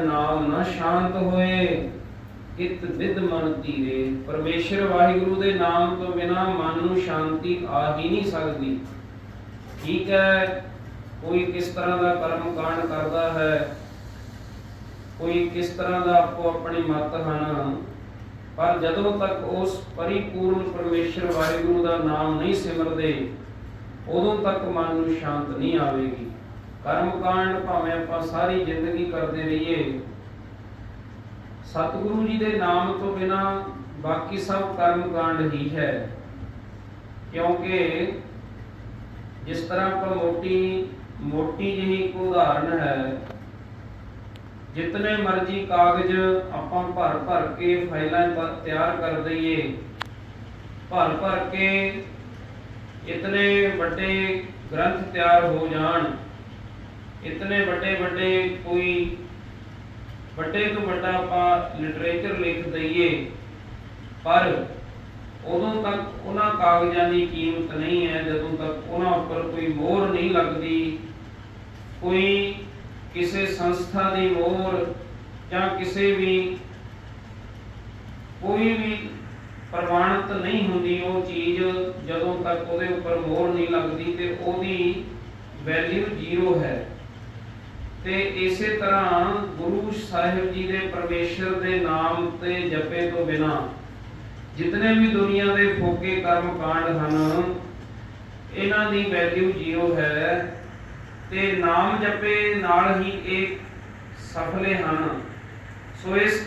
ਨਾਮ ਨਾ ਸ਼ਾਂਤ ਹੋਏ। ਇਤ ਵਿਦ ਮਨ ਧੀਰੇ। ਪਰਮੇਸ਼ਰ ਵਾਹਿਗੁਰੂ ਦੇ ਨਾਮ ਤੋਂ ਬਿਨਾ ਮਨ ਨੂੰ ਸ਼ਾਂਤੀ ਆ ਹੀ ਨਹੀਂ ਸਕਦੀ। ਠੀਕ ਹੈ, ਕੋਈ ਕਿਸ ਤਰ੍ਹਾਂ ਦਾ ਕਰਮ ਕਾਂਡ ਕਰਦਾ ਹੈ, ਕੋਈ ਕਿਸ ਤਰ੍ਹਾਂ ਦਾ ਆਪੋ ਆਪਣੀ ਮਤ ਹਨ ਪਰ ਜਦੋਂ ਤੱਕ ਉਸ ਪਰਿਪੂਰਨ ਪਰਮੇਸ਼ਰ ਵਾਹਿਗੁਰੂ ਦਾ ਨਾਮ ਨਹੀਂ ਸਿਮਰਦੇ, ਉਦੋਂ ਤੱਕ ਮਨ ਨੂੰ ਸ਼ਾਂਤ ਨਹੀਂ ਆਵੇਗੀ। ਕਰਮ ਕਾਂਡ ਭਾਵੇਂ ਆਪਾਂ ਸਾਰੀ ਜ਼ਿੰਦਗੀ ਕਰਦੇ ਰਹੀਏ, ਸਤਿਗੁਰੂ ਜੀ ਦੇ ਨਾਮ ਤੋਂ ਬਿਨਾ ਬਾਕੀ ਸਭ ਕਰਮ ਕਾਂਡ ਹੀ ਹੈ। ਕਿਉਂਕਿ ਜਿਸ ਤਰ੍ਹਾਂ ਆਪਾਂ ਮੋਟੀ ਮੋਟੀ ਜਿਹੀ ਇੱਕ ਉਦਾਹਰਨ ਹੈ, ਜਿਤਨੇ ਮਰਜ਼ੀ ਕਾਗਜ਼ ਆਪਾਂ ਭਰ ਭਰ ਕੇ ਫਾਈਲਾਂ ਤਿਆਰ ਕਰ ਦਈਏ, ਭਰ ਭਰ ਕੇ ਇਤਨੇ ਵੱਡੇ ਗ੍ਰੰਥ ਤਿਆਰ ਹੋ ਜਾਣ ਇਤਨੇ ਵੱਡੇ ਵੱਡੇ ਕੋਈ ਵੱਡੇ ਤੋਂ ਵੱਡਾ ਆਪਾਂ ਲਿਟਰੇਚਰ ਲਿਖ ਦਈਏ, ਪਰ ਉਦੋਂ ਤੱਕ ਉਹਨਾਂ ਕਾਗਜ਼ਾਂ ਦੀ ਕੀਮਤ ਨਹੀਂ ਹੈ, ਜਦੋਂ ਤੱਕ ਉਹਨਾਂ ਉੱਪਰ ਕੋਈ ਮੋਹਰ ਨਹੀਂ ਲੱਗਦੀ, ਕੋਈ ਕਿਸੇ ਸੰਸਥਾ ਦੀ ਮੋਹਰ ਜਾਂ ਕਿਸੇ ਵੀ ਕੋਈ ਵੀ ਪ੍ਰਮਾਣਿਤ ਨਹੀਂ ਹੁੰਦੀ, ਉਹ ਚੀਜ਼ ਜਦੋਂ ਤੱਕ ਉਹਦੇ ਉੱਪਰ ਮੋਹਰ ਨਹੀਂ ਲੱਗਦੀ ਤੇ ਉਹਦੀ ਵੈਲਿਊ ਜ਼ੀਰੋ ਹੈ। ਤੇ ਇਸੇ ਤਰ੍ਹਾਂ ਗੁਰੂ ਸਾਹਿਬ ਜੀ ਦੇ ਪਰਮੇਸ਼ਰ ਦੇ ਨਾਮ ਤੇ ਜਪੇ ਤੋਂ ਬਿਨਾ ਜਿਤਨੇ ਵੀ ਦੁਨੀਆ ਦੇ ਫੋਕੇ ਕਰਮ ਕਾਂਡ ਹਨ, ਇਹਨਾਂ ਦੀ ਵੈਲਿਊ ਜ਼ੀਰੋ ਹੈ ਤੇ ਨਾਮ ਜਪੇ ਨਾਲ ਹੀ ਇਹ ਸਫਲੇ ਹਨ। ਸੋ ਇਸ